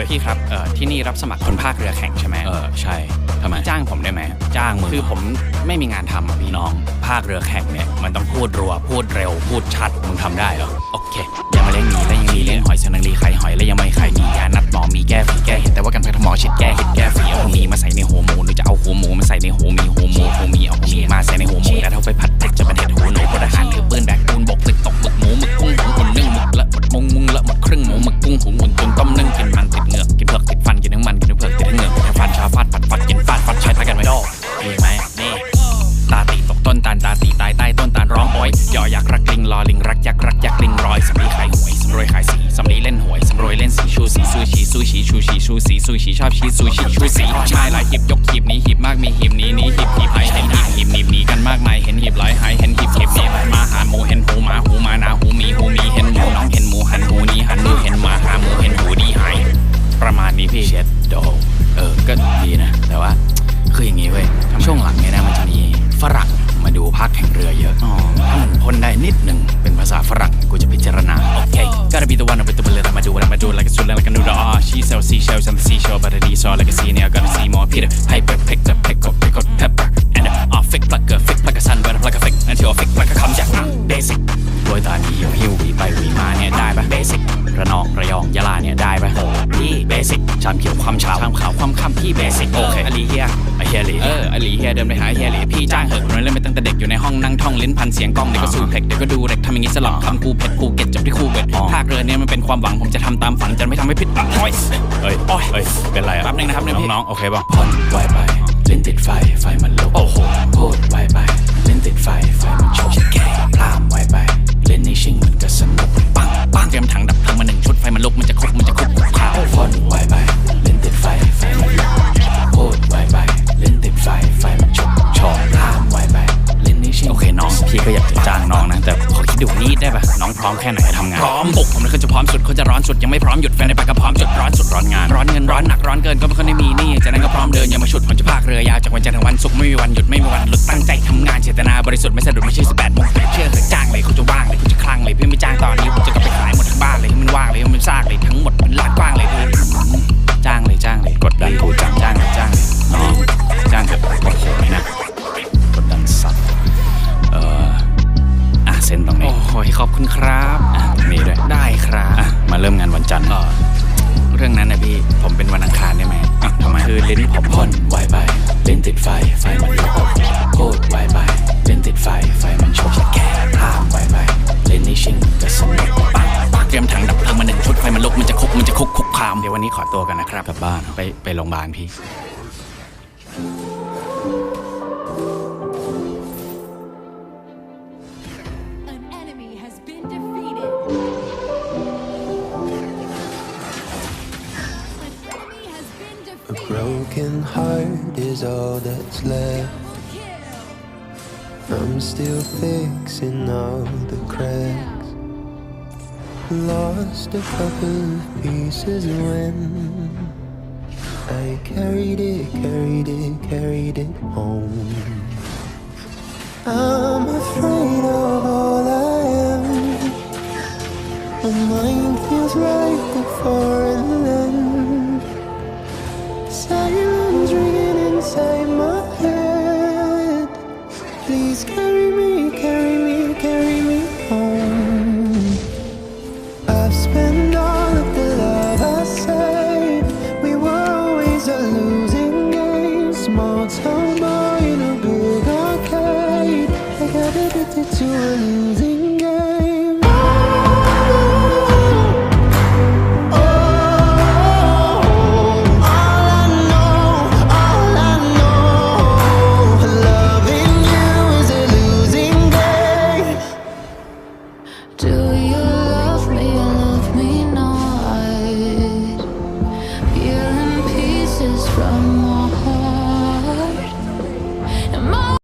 ยพี่ครับเอ่อที่นี่รับสมัครคนภาคเรือแข่งใช่ไหมเออใช่ทำไมจ้างผมได้ไหมจ้างมึงคือผมไม่มีงานทำอะพี่น้อง ภาคเรือแข่งเนี่ยมันต้องพูดรัวพูดเร็วพูดชัดมึงทำได้เหรอโอเคอย่ามาเล่นหมีแล้วยังมีเล่นหอยสนังรีไข่หอยแล้วยังไม่ไข่มียานัดหมอมีแก้ฝีแก้เห็ดแต่ว่ากันแพทย์หมอฉีดแก้เห็ดแก้ฝีเอาหัวหมีมาใส่ในหัวหมูหรือจะเอาหัวหมูมาใส่ในหัวหมีหัวหมูหัวหมีเอาหัวหมีมาใส่ในหัวหมูแล้วเท่าไปผัดเผ็ดจะเป็นเห็ดหูหนูพลทหารถือ นตาลตาตีตายใต้ต้นตาลร้องโอยยอยักษ์รักลิงรอลิงรักยักษ์รักยักษ์ลิงรอยสำลีขายหวยสำรวยขายสีสำลีเล่นหวยสำรวยเล่นสีชูสีซูชีซูชีชูชีชูสีซูชีชอบชีซูชีชูสีชายหลายหีบยกหีบนี้หีบมากมีหีบนี้นี้หีบหีบหายเห็นหีบหีบหนีบหนีกันมากมายเห็นหีบหลอยหายเห็นหีบหีบนี้มาหาหมู มาดูภาคแข่งเรือเยอะถ้ามันพ่นได้นิดหนึ่งเป็นภาษาฝรั่งกูจะพิจารณา โอเค gotta be the one with the bullet I'ma do what I'ma do like a student like a noodle ah she sells seashells on the seashore but it is all like a sea now gotta see more Peter Piper picked up pick up pick up ชามเขียวความเช้าชามขาวความค่ำพี่ basic โอเคอลีเฮียไอเฮียหลีเอออลีเฮียเดินไปหาเฮียหลีพี่จ้างเหอะคนนั้นเล่นมาตั้งแต่เด็กอยู่ในห้องนั่งท่องลิ้นพันเสียงกล้องเดี๋ยวก็สูเพล็กเดี๋ยวก็ดูเด็กทำอย่างนี้สลับคำกูเผ็ดภูเก็ตจบที่คูเวตภาคเรือเนี่ยมันเป็นความหวังผมจะทำตามฝันจะไม่ทำให้ผิดหวังโอ้ยเอ้ยโอ้ยเอ้ยเป็นไรอะแป๊บนึงนะครับนึงพี่น้องๆโอเคป่ะผ่อนไวไปลิ้นติดไฟไฟมันลุกโอ้โหพูดไวไปลิ้นติดไฟไฟมันโชกแก่พลามไวไปเล่นในชิงมันก็สนุก ได้ปะน้องพร้อมแค่ไหนทำงานพร้อมบุกผมเลยเขาจะพร้อมสุดเขาจะร้อนสุดยังไม่พร้อมหยุดแฟนในปากก็พร้อมจุดร้อนสุดร้อนงานร้อนเงินร้อนหนักร้อนเกินก็ไม่ค่อยได้มีหนี่จากนั้นก็พร้อมเดินอย่ามาฉุดผมจะพากเรือยาวจากวันจันทร์ถึงวันศุกร์ไม่มีวันหยุดไม่มีวันหลุดตั้งใจทำงานเจตนาบริสุทธิ์ไม่สะดุดไม่ใช่18โมง ยขอบคุณครับอะตรงนี้ด้วยได้ครับอะมาเริ่มงานวันจันทร์เรื่องนั้นนะพี่ผมเป็นวันอังคารได้ไหมอะทำไมคือลิ้นผมพ่นไวไปลิ้นติดไฟไฟมันลุกโคตรไวไปลิ้นติดไฟไฟมันโชกแก่พลามไวไปลิ้นนี่ชิงก็สนุกปังปังเตรียมถังดับเพลิงมาหนึ่งชุดไฟมันลุกมันจะคุกมันจะคุกคุกคามเดี๋ยววันนี้ขอตัวกันนะครับกลับบ้านไปไปโรงพยาบาลพี่ A broken heart is all that's left. I'm still fixing all the cracks. Lost a couple of pieces when I carried it, carried it, carried it home. Sirens ringing inside my head. Please carry me, carry me, carry me home. I've spent all of the love I saved. We were always a losing game. Small town boy in a big arcade. I got addicted to a losing